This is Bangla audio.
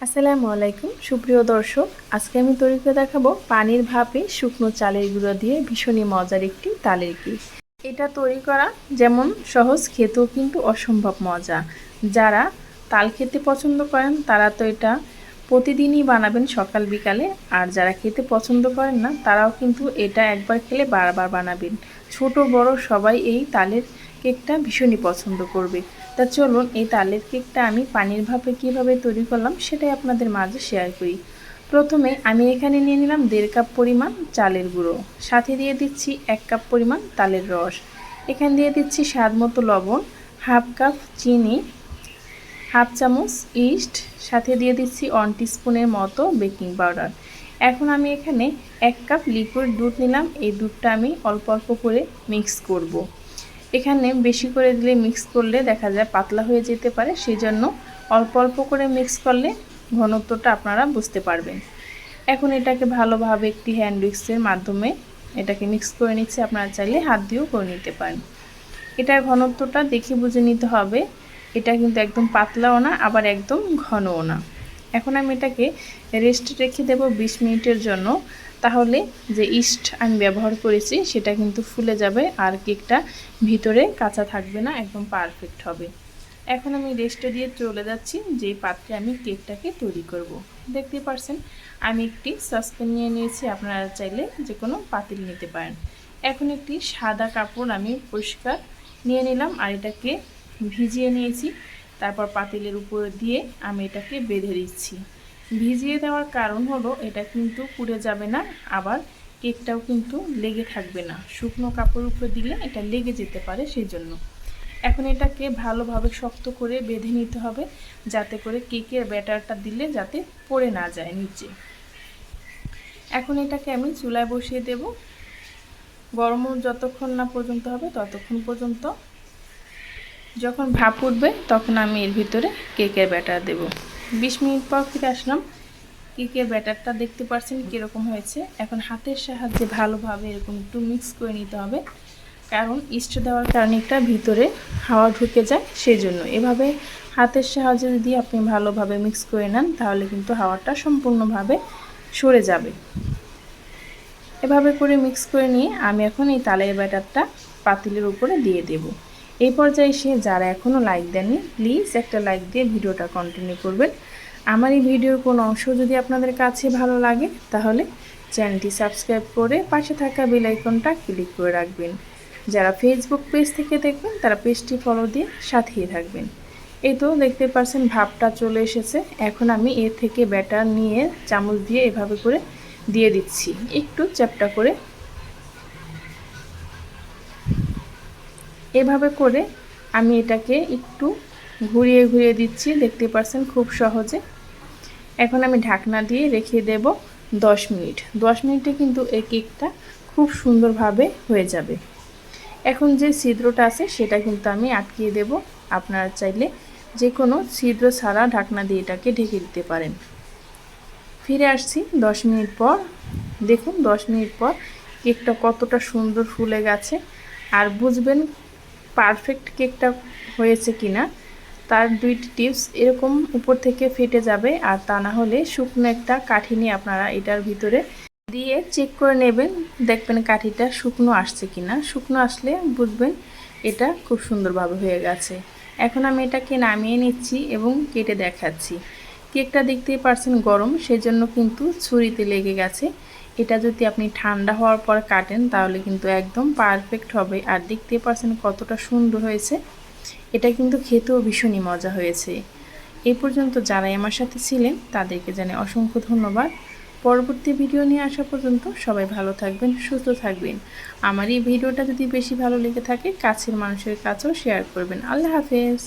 আসসালামু আলাইকুম, সুপ্রিয় দর্শক। আজকে আমি তৈরি করে দেখাবো পানির ভাপে শুকনো চালের গুঁড়ো দিয়ে ভীষণই মজার একটি তালের কেক এটা তৈরি করা যেমন সহজ, খেতেও কিন্তু অসম্ভব মজা। যারা তাল খেতে পছন্দ করেন, তারা তো এটা প্রতিদিনই বানাবেন সকাল, বিকালে। আর যারা খেতে পছন্দ করেন না, তারাও কিন্তু এটা একবার খেলে বারবার বানাবেন। ছোট, বড় সবাই এই তালের কেকটা ভীষণই পছন্দ করবে। তা চলুন, এই তালের কেকটা আমি পানির ভাপে কীভাবে তৈরি করলাম সেটাই আপনাদের মাঝে শেয়ার করি। প্রথমে আমি এখানে নিয়ে নিলাম দেড় কাপ পরিমাণ চালের গুঁড়ো, সাথে দিয়ে দিচ্ছি এক কাপ পরিমাণ তালের রস। এখানে দিয়ে দিচ্ছি স্বাদ মতো লবণ, হাফ কাপ চিনি, হাফ চামচ ইস্ট, সাথে দিয়ে দিচ্ছি ওয়ান স্পুনের মতো বেকিং পাউডার। এখন আমি এখানে এক কাপ লিকুইড দুধ নিলাম, এই দুধটা আমি অল্প অল্প করে মিক্স করব। এখানে বেশি করে দিলে মিক্স করলে দেখা যায় পাতলা হয়ে যেতে পারে সেই জন্য অল্প অল্প করে মিক্স করলে ঘনত্বটা আপনারা বুঝতে পারবেন। এখন এটাকে ভালোভাবে একটি হ্যান্ড উইক্সের মাধ্যমে এটাকে মিক্স করে নিচ্ছি, আপনারা চাইলে হাত দিয়েও করে নিতে পারেন। এটার ঘনত্বটা দেখে বুঝে নিতে হবে, এটা কিন্তু একদম পাতলাও না, আবার একদম ঘনও না। এখন আমি এটাকে রেস্ট রেখে দেব বিশ মিনিটের জন্য। তাহলে যে ইস্ট আমি ব্যবহার করেছি, সেটা কিন্তু ফুলে যাবে আর কেকটা ভিতরে কাঁচা থাকবে না, একদম পারফেক্ট হবে। এখন আমি রেস্টে দিয়ে চলে যাচ্ছি যে পাত্রে আমি কেকটাকে তৈরি করব। দেখতে পারছেন, আমি একটি সসপ্যান নিয়ে নিয়েছি, আপনারা চাইলে যে কোনো পাতিল নিতে পারেন। এখন একটি সাদা কাপড় আমি পরিষ্কার নিয়ে নিলাম, আর এটাকে ভিজিয়ে নিয়েছি। তারপর পাতিলের উপর দিয়ে আমি এটাকে বেঁধে দিচ্ছি। ভিজিয়ে দেওয়ার কারণ হলো এটা কিন্তু পুড়ে যাবে না, আবার কেকটাও কিন্তু লেগে থাকবে না। শুকনো কাপড়ের উপরে দিলে এটা লেগে যেতে পারে সেই জন্য এখন এটাকে ভালোভাবে শক্ত করে বেঁধে নিতে হবে, যাতে করে কেকের ব্যাটারটা দিলে যাতে পড়ে না যায় নিচে। এখন এটাকে আমি চুলায় বসিয়ে দেব। গরম যতক্ষণ না পর্যন্ত হবে ততক্ষণ পর্যন্ত। যখন ভাপ উঠবে তখন আমি এর ভিতরে কেকের ব্যাটার দেব। বিশ মিনিট পর ফিরে আসলাম। কেকের ব্যাটারটা দেখতে পাচ্ছেন কীরকম হয়েছে? এখন হাতের সাহায্যে ভালোভাবে এরকম একটু মিক্স করে নিতে হবে। কারণ ইস্ট দেওয়ার কারণে একটা ভিতরে হাওয়া ঢুকে যায় সেই জন্য এভাবে হাতের সাহায্যে যদি আপনি ভালোভাবে মিক্স করে নেন, তাহলে কিন্তু হাওয়াটা সম্পূর্ণভাবে সরে যাবে। এভাবে করে মিক্স করে নিয়ে আমি এখন এই তালের ব্যাটারটা পাতিলের উপরে দিয়ে দেব। এই পর্যায়ে এসে যারা এখনও লাইক দেননি প্লিজ একটা লাইক দিয়ে ভিডিওটা কন্টিনিউ করবেন। আমার এই ভিডিওর কোনো অংশ যদি আপনাদের কাছে ভালো লাগে, তাহলে চ্যানেলটি সাবস্ক্রাইব করে পাশে থাকা বেল আইকনটা ক্লিক করে রাখবেন। যারা ফেসবুক পেজ থেকে দেখবেন, তারা পেজটি ফলো দিয়ে সাথেই থাকবেন। এই তো দেখতে পাচ্ছেন, ভাবটা চলে এসেছে। এখন আমি এর থেকে ব্যাটার নিয়ে চামচ দিয়ে এভাবে করে দিয়ে দিচ্ছি। একটু চ্যাপটা করে এভাবে করে আমি এটাকে একটু ঘুরিয়ে ঘুরিয়ে দিচ্ছি, দেখতে পাচ্ছেন খুব সহজে। এখন আমি ঢাকনা দিয়ে রেখে দেব দশ মিনিট। দশ মিনিটে কিন্তু এই কেকটা খুব সুন্দরভাবে হয়ে যাবে। এখন যে ছিদ্রটা আছে সেটা কিন্তু আমি আটকিয়ে দেব। আপনারা চাইলে যে কোনো ছিদ্র ছাড়া ঢাকনা দিয়ে এটাকে ঢেকে দিতে পারেন। ফিরে আসছি দশ মিনিট পর। দেখুন দশ মিনিট পর কেকটা কতটা সুন্দর ফুলে গেছে। আর বুঝবেন পারফেক্ট কেকটা হয়েছে কিনা, তার দুইটি টিপস এরকম উপর থেকে ফেটে যাবে, আর তা না হলে শুকনো একটা কাঠি নিয়ে আপনারা এটার ভিতরে দিয়ে চেক করে নেবেন, দেখবেন কাঠিটা শুকনো আসছে কিনা। শুকনো আসলে বুঝবেন এটা খুব সুন্দরভাবে হয়ে গেছে। এখন আমি এটাকে নামিয়ে নিচ্ছি এবং কেটে দেখাচ্ছি। কেকটা দেখতেই পারছেন গরম, সেজন্য কিন্তু ছুরিতে লেগে গেছে। এটা যদি আপনি ঠান্ডা হওয়ার পর কাটেন, তাহলে কিন্তু একদম পারফেক্ট হবে। আর দেখতে পারছেন কতটা সুন্দর হয়েছে। এটা কিন্তু খেতেও ভীষণই মজা হয়েছে। এই পর্যন্ত যারাই আমার সাথে ছিলেন, তাদেরকে জানে অসংখ্য ধন্যবাদ। পরবর্তী ভিডিও নিয়ে আসা পর্যন্ত সবাই ভালো থাকবেন, সুস্থ থাকবেন। আমার এই ভিডিওটা যদি বেশি ভালো লেগে থাকে, কাছের মানুষের কাছেও শেয়ার করবেন। আল্লাহ হাফেজ।